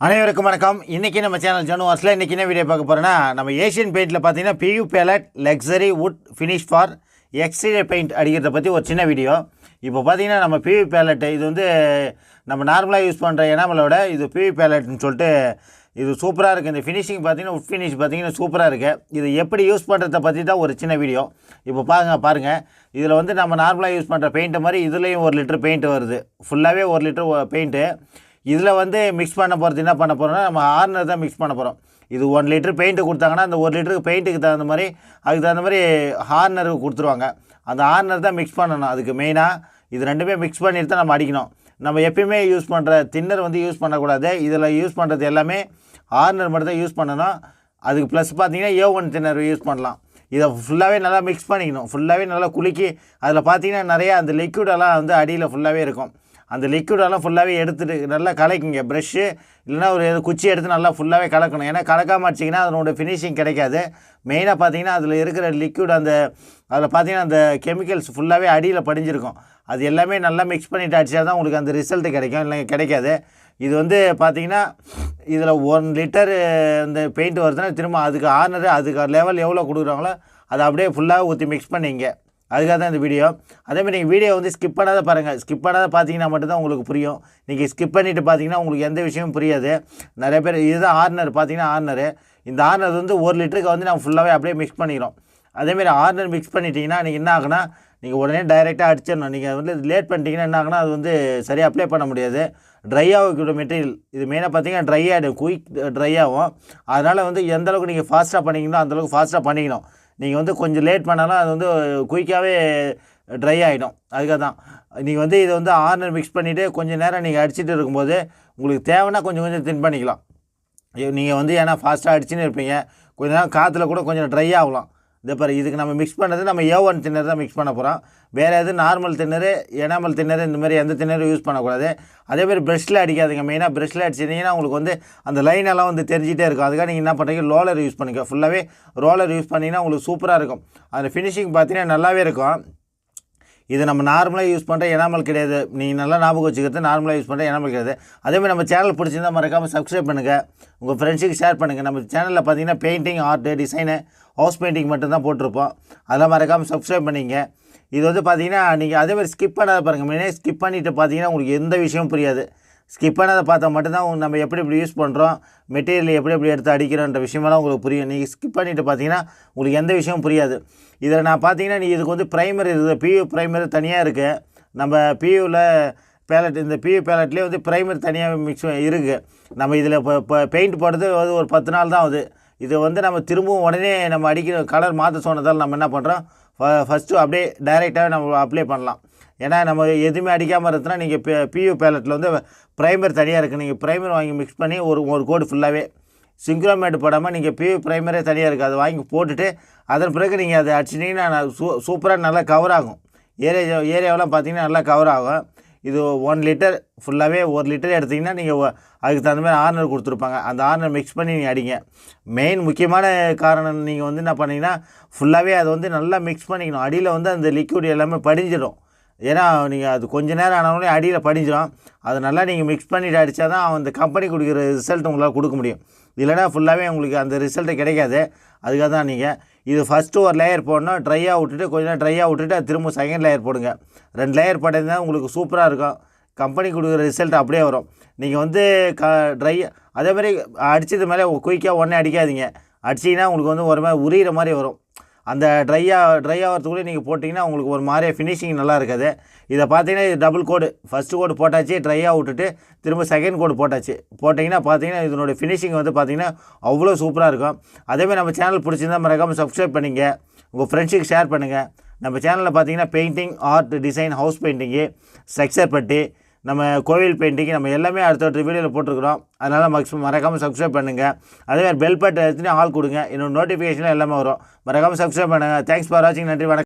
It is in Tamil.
அனைவருக்கும் வணக்கம். இன்றைக்கி நம்ம சேனல் ஜனுவாஸில் இன்றைக்கி என்ன வீடியோ பார்க்க போகிறோன்னா நம்ம ஏஷியன் பெயிண்டில் பார்த்தீங்கன்னா pure palette luxury wood finish for exterior paint அடிக்கிறத பற்றி ஒரு சின்ன வீடியோ இப்போ பார்த்தீங்கன்னா நம்ம பியூ பேலட் இது வந்து நம்ம நார்மலாக யூஸ் பண்ணுற எனாமலோட இது பியூ பேலட்னு சொல்லிட்டு இது சூப்பராக இருக்குது இந்த ஃபினிஷிங் பார்த்தீங்கன்னா உட் ஃபினிஷ் பார்த்தீங்கன்னா சூப்பராக இருக்குது இது எப்படி யூஸ் பண்ணுறத பற்றி தான் ஒரு சின்ன வீடியோ இப்போ பாருங்க பாருங்கள் இதில் வந்து நம்ம நார்மலாக யூஸ் பண்ணுற பெயிண்ட்டு மாதிரி இதுலேயும் ஒரு லிட்டர் பெயிண்ட் வருது. ஃபுல்லாகவே ஒரு லிட்டர் பெயிண்ட்டு இதில் வந்து மிக்ஸ் பண்ண போகிறது என்ன பண்ண போகிறோம்னா நம்ம ஆர்னர் தான் மிக்ஸ் பண்ண போகிறோம் இது ஒன் லிட்டர் பெயிண்ட்டு கொடுத்தாங்கன்னா அந்த ஒரு லிட்டருக்கு பெயிண்ட்டுக்கு தகுந்த மாதிரி அதுக்கு தகுந்த மாதிரி ஹார்னர் கொடுத்துருவாங்க. அந்த ஹார்னர் தான் மிக்ஸ் பண்ணணும். அதுக்கு மெயினாக இது ரெண்டுமே மிக்ஸ் பண்ணிட்டு தான் நம்ம அடிக்கணும். நம்ம எப்பயுமே யூஸ் பண்ணுற தின்னர் வந்து யூஸ் பண்ணக்கூடாது. இதில் யூஸ் பண்ணுறது எல்லாமே ஹார்னர் மட்டும் தான் யூஸ் பண்ணணும். அதுக்கு ப்ளஸ் பார்த்தீங்கன்னா ஏ ஒன் தின்னர் யூஸ் பண்ணலாம். இதை ஃபுல்லாகவே நல்லா மிக்ஸ் பண்ணிக்கணும். ஃபுல்லாகவே நல்லா குலுக்கி அதில் பார்த்தீங்கன்னா நிறையா அந்த லிக்விடெல்லாம் வந்து அடியில் ஃபுல்லாகவே இருக்கும். அந்த லிக்விடெல்லாம் ஃபுல்லாகவே எடுத்துட்டு நல்லா கலக்குங்க. ப்ரெஷ்ஷு இல்லைன்னா ஒரு குச்சி எடுத்து நல்லா ஃபுல்லாகவே கலக்கணும். ஏன்னா கலக்காமல் அடிச்சிங்கன்னா அதனோட ஃபினிஷிங் கிடைக்காது. மெயினாக பார்த்தீங்கன்னா அதில் இருக்கிற லிக்விட் அந்த அதில் பார்த்தீங்கன்னா அந்த கெமிக்கல்ஸ் ஃபுல்லாகவே அடியில் படிஞ்சிருக்கும். அது எல்லாமே நல்லா மிக்ஸ் பண்ணிட்டு அடிச்சா தான் உங்களுக்கு அந்த ரிசல்ட்டு கிடைக்கும். இல்லை கிடைக்காது. இது வந்து பார்த்திங்கன்னா இதில் ஒன் லிட்டர் இந்த பெயிண்ட் வருதுன்னா திரும்ப அதுக்கு ஆர்னர் அதுக்கு லெவல் எவ்வளோ கொடுக்குறாங்களோ அதை அப்படியே ஃபுல்லாக ஊற்றி மிக்ஸ் பண்ணிங்க. அதுக்காக தான் இந்த வீடியோ அதேமாதிரி நீங்கள் வீடியோ வந்து ஸ்கிப் பண்ணாத பாருங்கள் ஸ்கிப் பண்ணாத பார்த்தீங்கன்னா மட்டும்தான் உங்களுக்கு புரியும். நீங்கள் ஸ்கிப் பண்ணிவிட்டு பார்த்தீங்கன்னா உங்களுக்கு எந்த விஷயமும் புரியாது. நிறைய பேர் இதுதான் ஆர்னர் பார்த்தீங்கன்னா ஆர்னரு இந்த ஆர்னர் வந்து ஒரு லிட்டருக்கு வந்து நம்ம ஃபுல்லாகவே அப்படியே மிக்ஸ் பண்ணிக்கிறோம். அதேமாதிரி ஆர்னர் மிக்ஸ் பண்ணிட்டீங்கன்னா நீங்கள் என்ன ஆகுனா நீங்கள் உடனே டைரெக்டாக அடிச்சிடணும். நீங்கள் வந்து லேட் பண்ணிட்டீங்கன்னா என்ன ஆகுனா அது வந்து சரியாக அப்ளை பண்ண முடியாது. ட்ரை ஆகக்கூடிய மெட்டீரியல் இது மெயினாக பார்த்தீங்கன்னா ட்ரை ஆகிடும். குயிக் ட்ரை ஆகும். அதனால் வந்து எந்தளவுக்கு நீங்கள் ஃபாஸ்ட்டாக பண்ணிக்கணும் அந்தளவுக்கு ஃபாஸ்ட்டாக பண்ணிக்கணும். நீங்கள் வந்து கொஞ்சம் லேட் பண்ணாலும் அது வந்து குயிக்காகவே ட்ரை ஆகிடும் அதுக்காக தான் நீங்கள் வந்து இதை வந்து ஆர்னர் மிக்ஸ் பண்ணிவிட்டு கொஞ்சம் நேரம் நீங்கள் அடிச்சிட்டு இருக்கும்போது உங்களுக்கு தேவைன்னா கொஞ்சம் கொஞ்சம் தின் பண்ணிக்கலாம். நீங்கள் வந்து ஏன்னா ஃபாஸ்ட்டாக அடிச்சுன்னு இருப்பீங்க. கொஞ்ச நேரம் காற்றுல கூட கொஞ்சம் ட்ரை ஆகலாம். இதை பாரு இதுக்கு நம்ம மிக்ஸ் பண்ணது நம்ம ஏ ஒன் தின்னர் தான் மிக்ஸ் பண்ண போகிறோம் வேறு எதுவும் நார்மல் தின்னரு எனாமல் தின்னரு இந்த மாதிரி எந்த தின்னரும் யூஸ் பண்ணக்கூடாது. அதே மாதிரி ப்ரெஷ்ஷில் அடிக்காதீங்க. மெயினாக ப்ரெஷ்ஷில் அடிச்சிட்டிங்கன்னா உங்களுக்கு வந்து அந்த லைன் எல்லாம் வந்து தெரிஞ்சிட்டே இருக்கும். அதுக்காக நீங்கள் என்ன பண்ணுறீங்க ரோலர் யூஸ் பண்ணிக்க. ஃபுல்லாகவே ரோலர் யூஸ் பண்ணிங்கன்னா உங்களுக்கு சூப்பராக இருக்கும். அந்த ஃபினிஷிங் பார்த்தீங்கன்னா நல்லாவே இருக்கும். இது நம்ம நார்மலாக யூஸ் பண்ணுற எனாமல் கிடையாது. நீங்கள் நல்லா ஞாபகம் வச்சுக்கிறது நார்மலாக யூஸ் பண்ணுற எனாமல் கிடையாது. அதேமாதிரி நம்ம சேனல் பிடிச்சிருந்தா மறக்காமல் சப்ஸ்கிரைப் பண்ணுங்கள் உங்கள் ஃப்ரெண்ட்ஸுக்கு ஷேர் பண்ணுங்கள் நம்ம சேனலில் பார்த்தீங்கன்னா painting art design house painting மட்டும்தான் போட்டிருப்போம். அதெல்லாம் மறக்காமல் சப்ஸ்கிரைப் பண்ணிங்க. இது வந்து பார்த்தீங்கன்னா நீங்கள் அதே மாதிரி ஸ்கிப் பண்ணாத பாருங்கள் மெயினே ஸ்கிப் பண்ணிவிட்டு பார்த்தீங்கன்னா உங்களுக்கு எந்த விஷயமும் புரியாது. ஸ்கிப் பண்ணாத பார்த்தா மட்டும்தான் நம்ம எப்படி எப்படி யூஸ் பண்ணுறோம் மெட்டீரியல் எப்படி எப்படி எடுத்து அடிக்கிறோன்ற விஷயமெல்லாம் உங்களுக்கு புரியும். நீங்கள் ஸ்கிப் பண்ணிவிட்டு பார்த்தீங்கன்னா உங்களுக்கு எந்த விஷயமும் புரியாது. இதில் நான் பார்த்தீங்கன்னா நீ இதுக்கு வந்து ப்ரைமர் இருக்குது. பியூ ப்ரைமர் தனியாக இருக்குது நம்ம பியூவில் பேலட் இந்த பியூ பேலட்லேயே வந்து ப்ரைமர் தனியாக மிக்ஸ் இருக்குது நம்ம இதில் இப்போ இப்போ பெயிண்ட் போடுறது வந்து ஒரு பத்து நாள் தான் ஆகுது. இது வந்து நம்ம திரும்பவும் உடனே நம்ம அடிக்கிற கலர் மாற்ற சொன்னதால் நம்ம என்ன பண்ணுறோம் ஃபஸ்ட்டு அப்படியே டைரெக்டாகவே நம்ம அப்ளை பண்ணலாம். ஏன்னா நம்ம எதுவுமே அடிக்காமல் இருந்ததுன்னா நீங்கள் பி பியூ பேலட்டில் வந்து ப்ரைமர் தனியாக இருக்குது நீங்கள் ப்ரைமர் வாங்கி மிக்ஸ் பண்ணி ஒரு ஒரு கோடு ஃபுல்லாகவே சிங்க்ரோமேட் போடாமல் நீங்கள் பியூ ப்ரைமரே தனியாக இருக்குது அதை வாங்கி போட்டுட்டு அதன் பிறகு நீங்கள் அதை அடிச்சிட்டிங்கன்னா நான் சூ சூப்பராக நல்லா கவர் ஆகும். ஏரியா ஏரியாவெலாம் பார்த்தீங்கன்னா நல்லா கவர் ஆகும். இது ஒன் லிட்டர் ஃபுல்லாகவே ஒரு லிட்டர் எடுத்திங்கன்னா நீங்கள் அதுக்கு தகுந்த மாதிரி ஆர்னர் கொடுத்துருப்பாங்க. அந்த ஆர்னர் மிக்ஸ் பண்ணி நீங்கள் அடிங்க. மெயின் முக்கியமான காரணம் நீங்கள் வந்து என்ன பண்ணீங்கன்னா ஃபுல்லாகவே அதை வந்து நல்லா மிக்ஸ் பண்ணிக்கணும். அடியில் வந்து அந்த லிக்விட் எல்லாமே படிஞ்சிடும். ஏன்னா நீங்கள் அது கொஞ்ச நேரம் ஆனாலும் அடியில் படிஞ்சிடும் அது நல்லா நீங்கள் மிக்ஸ் பண்ணிட்டு அடித்தா தான் அந்த கம்பெனி கொடுக்குற ரிசல்ட் உங்களால் கொடுக்க முடியும். இல்லைனா ஃபுல்லாகவே உங்களுக்கு அந்த ரிசல்ட்டு கிடைக்காது. அதுக்காக தான் நீங்கள் இது ஃபஸ்ட்டு ஒரு லேயர் போடணும் ட்ரையாக விட்டுட்டு கொஞ்ச நேரம் ட்ரையாக விட்டுட்டு அது திரும்ப செகண்ட் லேயர் போடுங்க. ரெண்டு லேயர் போட்டிருந்தால் உங்களுக்கு சூப்பராக இருக்கும். கம்பெனி கொடுக்குற ரிசல்ட் அப்படியே வரும். நீங்கள் வந்து க ட்ரை அதே மாதிரி அடித்தது மேலே குயிக்காக உடனே அடிக்காதீங்க. அடிச்சிங்கன்னா உங்களுக்கு வந்து ஒரு மாதிரி உரியிற மாதிரி வரும். அந்த ட்ரையாக ட்ரை ஆகிறதுக்குள்ளே நீங்கள் போட்டிங்கன்னா உங்களுக்கு ஒரு மாதிரியே ஃபினிஷிங் நல்லா இருக்காது. இதை பார்த்தீங்கன்னா இது டபுள் கோடு ஃபஸ்ட்டு கோடு போட்டாச்சு ட்ரையாக விட்டுட்டு திரும்ப செகண்ட் கோடு போட்டாச்சு. போட்டிங்கன்னா பார்த்தீங்கன்னா இதனோட ஃபினிஷிங் வந்து பார்த்தீங்கன்னா அவ்வளோ சூப்பராக இருக்கும். அதேமாதிரி நம்ம சேனல் பிடிச்சிருந்தா மறக்காமல் சப்ஸ்கிரைப் பண்ணிங்க. உங்கள் ஃப்ரெண்ட்ஸுக்கு ஷேர் பண்ணுங்கள் நம்ம சேனலில் பார்த்தீங்கன்னா painting art design house painting structure பட்டி நம்ம கோவில் பெயிண்டிங் நம்ம எல்லாமே அடுத்தடுத்த வீடியோவில் போட்டிருக்கிறோம். அதனால் மேக்ஸிமம் மறக்காமல் சப்ஸ்கிரைப் பண்ணுங்கள் அதே மாதிரி பெல் பட்டன் எடுத்துகிட்டு ஆள் கொடுங்க. இன்னொரு நோட்டிஃபிகேஷன் எல்லாமே வரும். மறக்காமல் சப்ஸ்கிரைப் பண்ணுங்கள் தேங்க்ஸ் ஃபார் வாட்சிங் நன்றி வணக்கம்.